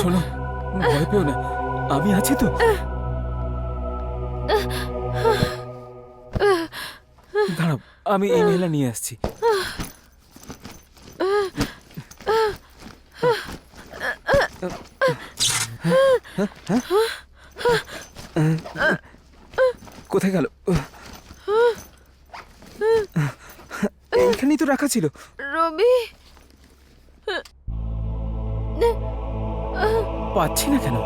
শোনো, ভয় পেও না। আমি আছি তো। দাঁড়াও, আমি ইনহেলার নিয়ে আসছি। কোথায় গেল? এখানেই তো রাখা ছিল। রবি? পাচ্ছি না কেন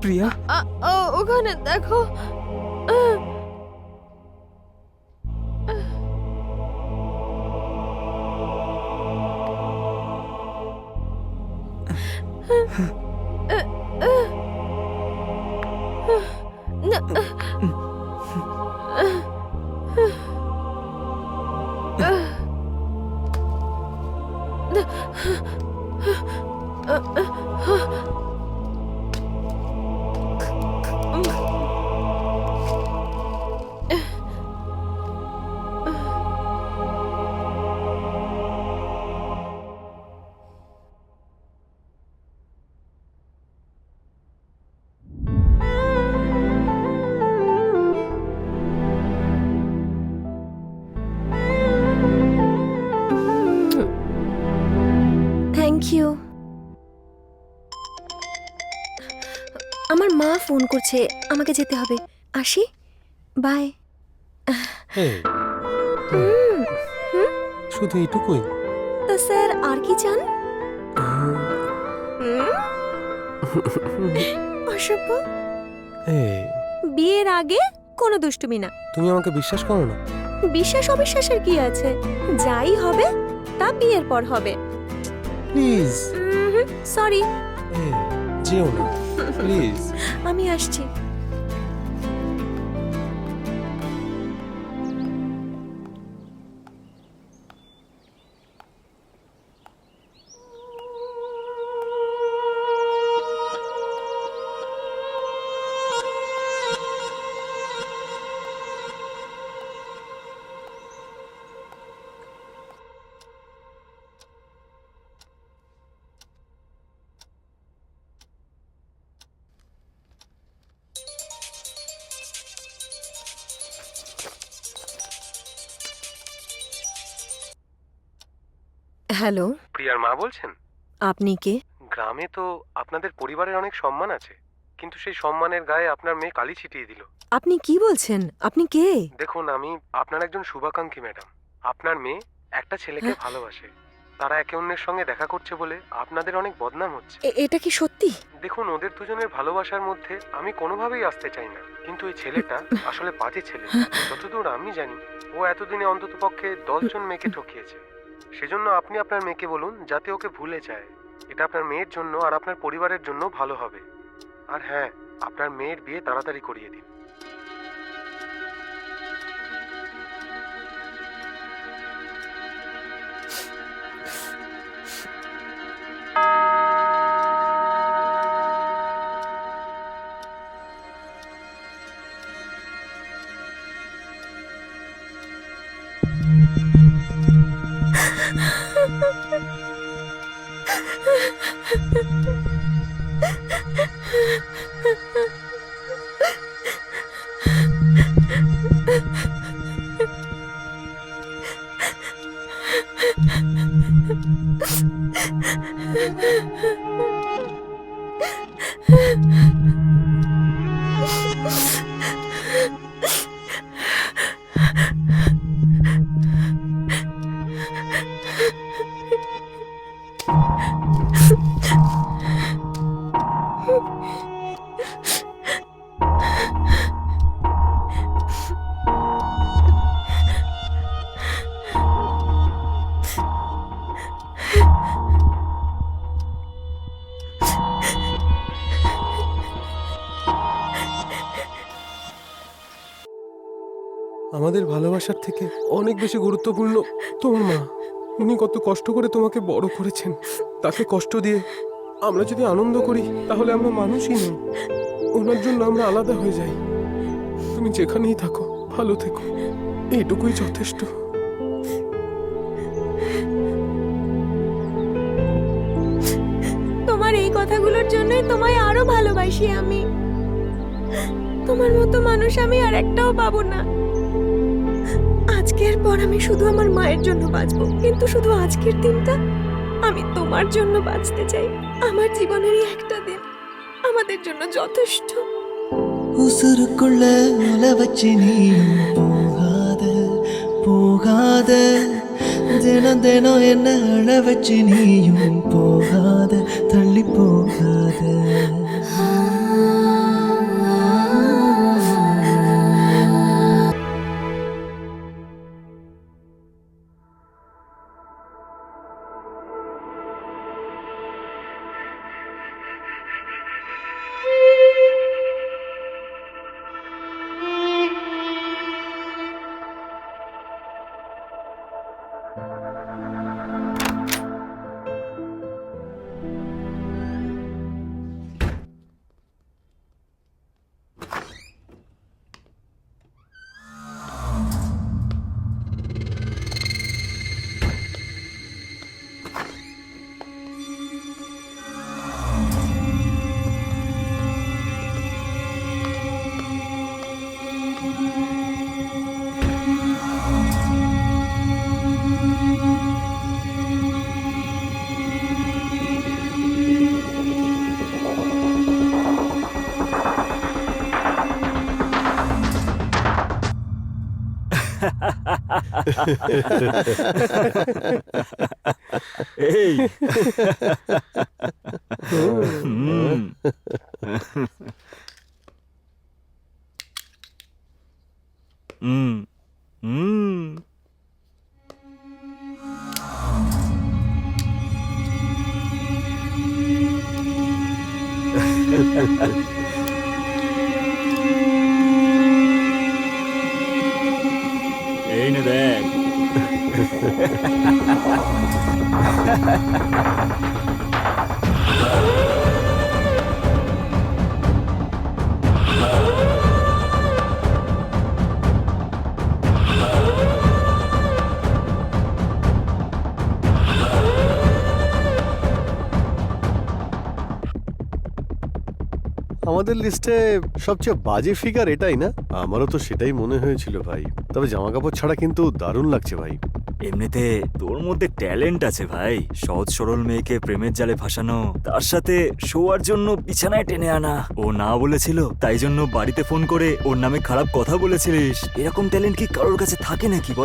প্রিয়া আ- ও, 那呵呵呃呃呃 ফোন করছে আমাকে যেতে হবে। আসি? বাই। শুধু এইটুকুই? তা স্যার আর কি চান? অসভ্য। বিয়ের আগে কোনো দুষ্টুমি না। তুমি আমাকে বিশ্বাস করো না? বিশ্বাস অবিশ্বাসের কি আছে? যাই হবে তা বিয়ের পর হবে। প্লিজ। সরি। যেও না প্লিজ। আমি আসছি। হ্যালো। প্রিয়ার মা বলছেন? আপনি কে? গ্রামে তো আপনাদের পরিবারের অনেক সম্মান আছে কিন্তু সেই সম্মানের গায়ে আপনার মেয়ে কালি ছিটিয়ে দিল। আপনি কি বলছেন? আপনি কে? দেখুন আমি আপনার একজন শুভাকাঙ্ক্ষী ম্যাডাম। আপনার মেয়ে একটা ছেলেকে ভালোবাসে। তারা একে অন্যের সঙ্গে দেখা করছে বলে আপনাদের অনেক বদনাম হচ্ছে। এটা কি সত্যি? দেখুন ওদের দুজনের ভালোবাসার মধ্যে আমি কোনোভাবেই আসতে চাই না। কিন্তু এই ছেলেটা আসলে বাজে ছেলে। যতদূর আমি জানি ও এতদিনে অন্তত পক্ষে দশজন মেয়েকে ঠকিয়েছে। সেজন্য আপনি আপনার মেয়েকে বলুন যাতে ওকে ভুলে যায়। এটা আপনার মেয়ের জন্য আর আপনার পরিবারের জন্য ভালো হবে। আর হ্যাঁ আপনার মেয়ের বিয়ে তাড়াতাড়ি করিয়ে দিন। Ha ha ha! আমাদের ভালোবাসার থেকে অনেক বেশি গুরুত্বপূর্ণ তোমার মা। উনি কত কষ্ট করে তোমাকে বড় করেছেন। তাকে কষ্ট দিয়ে আমরা যদি আনন্দ করি, তাহলে আমরা মানুষই নই। ওনার জন্য আমরা আলাদা হয়ে যাই। তুমি যেখানেই থাকো, ভালো থেকো। এইটুকুই যথেষ্ট। তোমার এই কথাগুলোর জন্যই তোমায় আরও ভালোবাসি আমি। তোমার মতো মানুষ আমি আর একটাও পাবো না। আজকের পর আমি শুধু আমার মায়ের জন্য বাঁচবো কিন্তু শুধু আজকের দিনটা আমি তোমার জন্য বাঁচতে চাই আমার জীবনেরই একটা দিন আমাদের জন্য যথেষ্ট உசுருக்குள்ள உல வச்சு நீயும் போகாத போகாத தினம் தினம் என்ன அழ வச்சு நீயும் போகாத தள்ளி போகாத 哎，嗯。嗯，嗯。Ha ha ha ha ha! আমাদের লিস্টে সবচেয়ে বাজে ফিগার এটাই না? আমারও তো সেটাই মনে হয়েছিল ভাই। তবে জামা কাপড় ছাড়া কিন্তু দারুণ লাগছে ভাই। এমনিতে তোর মধ্যে ট্যালেন্ট আছে ভাই। সহজ সরল মেয়েকে প্রেমের জালে ফাঁসানো তার সাথে শোয়ার জন্য বিছানায় টেনে আনা। ও না বলেছিল, তাই জন্য বাড়িতে ফোন করে ওর নামে খারাপ কথা বলেছিলিস। এরকম ট্যালেন্ট কি কারোর কাছে থাকে নাকি বল?